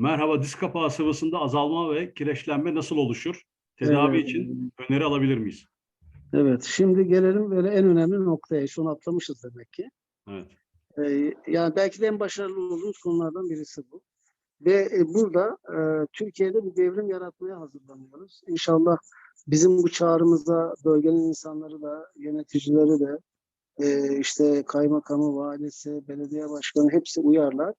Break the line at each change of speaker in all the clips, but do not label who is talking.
Merhaba, diz kapağı sıvısında azalma ve kireçlenme nasıl oluşur? Tedavi
Evet.
için öneri alabilir miyiz?
Evet, şimdi gelelim böyle en önemli noktaya. Şunu atlamışız demek ki.
Evet.
Ee, yani belki de en başarılı olduğumuz konulardan birisi bu. Ve e, burada e, Türkiye'de bir devrim yaratmaya hazırlanıyoruz. İnşallah bizim bu çağrımıza bölgenin insanları da, yöneticileri de, e, işte kaymakamı, valisi, belediye başkanı hepsi uyarlar.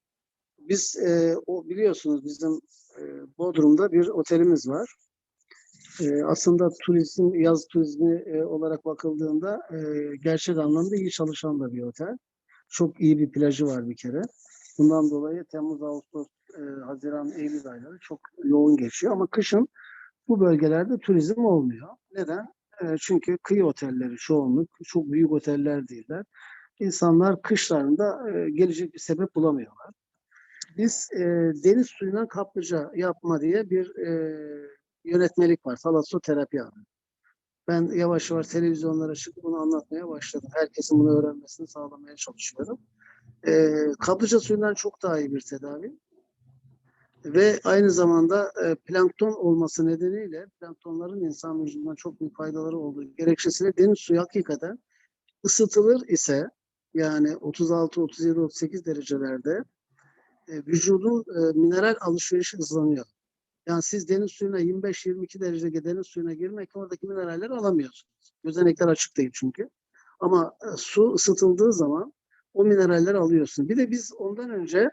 Biz e, o biliyorsunuz bizim e, Bodrum'da bir otelimiz var. E, aslında turizm, yaz turizmi e, olarak bakıldığında e, gerçek anlamda iyi çalışan da bir otel. Çok iyi bir plajı var bir kere. Bundan dolayı Temmuz, Ağustos, e, Haziran, Eylül ayları çok yoğun geçiyor. Ama kışın bu bölgelerde turizm olmuyor. Neden? E, çünkü kıyı otelleri çoğunluk, çok büyük oteller değiller. İnsanlar kışlarında e, gelecek bir sebep bulamıyorlar. Biz e, deniz suyundan kaplıca yapma diye bir e, yönetmelik var. Talassoterapi adı. Ben yavaş yavaş televizyonlara çıkıp bunu anlatmaya başladım. Herkesin bunu öğrenmesini sağlamaya çalışıyorum. E, kaplıca suyundan çok daha iyi bir tedavi. Ve aynı zamanda e, plankton olması nedeniyle planktonların insan vücuduna çok büyük faydaları olduğu gerekçesiyle deniz suyu hakikaten ısıtılır ise yani 36, 37, 38 derecelerde e, vücudun e, mineral alışverişi hızlanıyor. Yani siz deniz suyuna 25-22 derecede deniz suyuna girmek oradaki mineralleri alamıyorsunuz. Gözenekler açık değil çünkü. Ama e, su ısıtıldığı zaman o mineralleri alıyorsun. Bir de biz ondan önce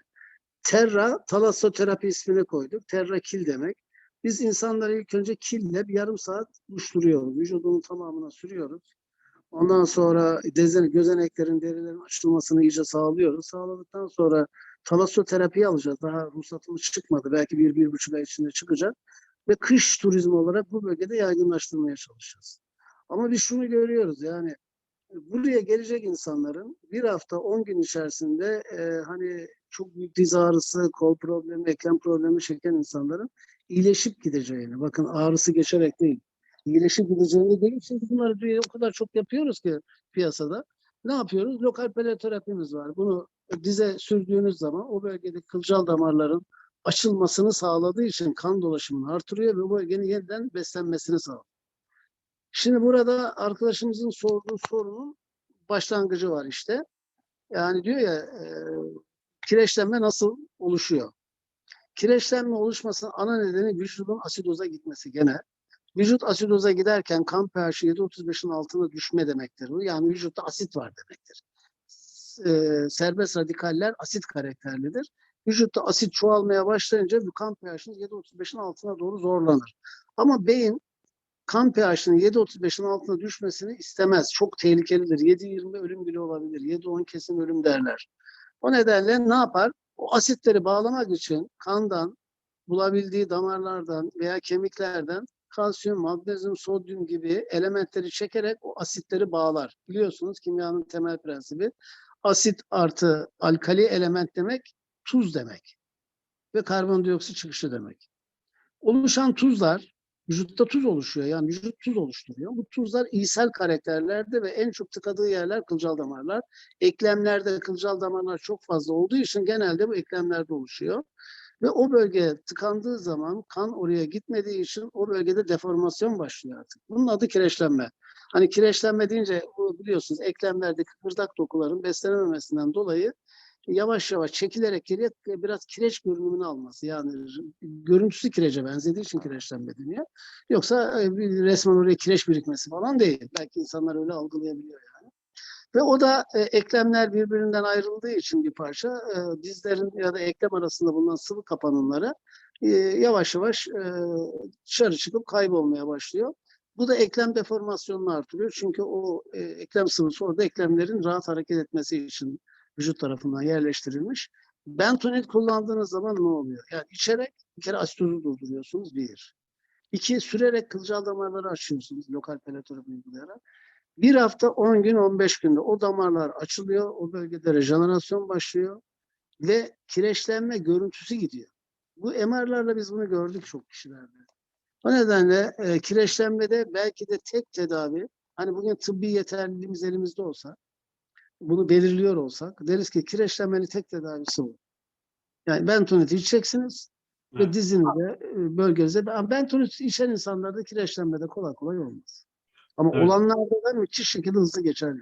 Terra talassoterapi ismini koyduk. Terra kil demek. Biz insanları ilk önce kille bir yarım saat uçturuyoruz. Vücudunun tamamına sürüyoruz. Ondan sonra dezen, gözeneklerin, derilerin açılmasını iyice sağlıyoruz. Sağladıktan sonra talassoterapiyi alacağız. Daha ruhsatımız çıkmadı. Belki bir, bir buçuk ay içinde çıkacak. Ve kış turizmi olarak bu bölgede yaygınlaştırmaya çalışacağız. Ama biz şunu görüyoruz yani buraya gelecek insanların bir hafta 10 gün içerisinde e, hani çok büyük diz ağrısı, kol problemi, eklem problemi çeken insanların iyileşip gideceğini, bakın ağrısı geçerek değil, iyileşip gideceğini değil. Çünkü bunları o kadar çok yapıyoruz ki piyasada. Ne yapıyoruz? Lokal peleterapimiz var. Bunu dize sürdüğünüz zaman o bölgedeki kılcal damarların açılmasını sağladığı için kan dolaşımını artırıyor ve o bölgenin yeniden beslenmesini sağlıyor. Şimdi burada arkadaşımızın sorduğu sorunun başlangıcı var işte. Yani diyor ya e, kireçlenme nasıl oluşuyor? Kireçlenme oluşmasının ana nedeni vücudun asidoza gitmesi gene. Vücut asidoza giderken kan pH'i 7.35'in altına düşme demektir bu. Yani vücutta asit var demektir. E, serbest radikaller asit karakterlidir. Vücutta asit çoğalmaya başlayınca bu kan pH'iniz 7.35'in altına doğru zorlanır. Ama beyin kan pH'inin 7.35'in altına düşmesini istemez. Çok tehlikelidir. 7.20 ölüm bile olabilir. 7.10 kesin ölüm derler. O nedenle ne yapar? O asitleri bağlamak için kandan, bulabildiği damarlardan veya kemiklerden kalsiyum, magnezyum, sodyum gibi elementleri çekerek o asitleri bağlar. Biliyorsunuz kimyanın temel prensibi asit artı alkali element demek tuz demek ve karbondioksit çıkışı demek. Oluşan tuzlar vücutta tuz oluşuyor. Yani vücut tuz oluşturuyor. Bu tuzlar iyisel karakterlerde ve en çok tıkadığı yerler kılcal damarlar. Eklemlerde kılcal damarlar çok fazla olduğu için genelde bu eklemlerde oluşuyor. Ve o bölge tıkandığı zaman kan oraya gitmediği için o bölgede deformasyon başlıyor artık. Bunun adı kireçlenme. Hani kireçlenme deyince biliyorsunuz eklemlerdeki kıkırdak dokuların beslenememesinden dolayı yavaş yavaş çekilerek geriye biraz kireç görünümünü alması. Yani görüntüsü kirece benzediği için kireçlenme deniyor. Yoksa e, resmen oraya kireç birikmesi falan değil. Belki insanlar öyle algılayabiliyor. Ve o da e, eklemler birbirinden ayrıldığı için bir parça e, dizlerin ya da eklem arasında bulunan sıvı kapanımları e, yavaş yavaş e, dışarı çıkıp kaybolmaya başlıyor. Bu da eklem deformasyonunu artırıyor. Çünkü o e, eklem sıvısı orada eklemlerin rahat hareket etmesi için vücut tarafından yerleştirilmiş. Bentonit kullandığınız zaman ne oluyor? Yani içerek bir kere asitozu durduruyorsunuz bir. İki, sürerek kılcal damarları açıyorsunuz lokal peletörü uygulayarak. Bir hafta 10 gün 15 günde o damarlar açılıyor. O bölgede rejenerasyon başlıyor. Ve kireçlenme görüntüsü gidiyor. Bu MR'larla biz bunu gördük çok kişilerde. O nedenle e, kireçlenmede belki de tek tedavi, hani bugün tıbbi yeterliliğimiz elimizde olsa, bunu belirliyor olsak deriz ki kireçlenmenin tek tedavisi bu. Yani bentoniti içeceksiniz. ve
Evet.
Dizini'de e, bölgenizde. Ben, ben turist işen insanlarda kireçlenmede kolay kolay olmaz. Ama
Evet.
olanlarda da müthiş şekilde hızlı geçer. yani.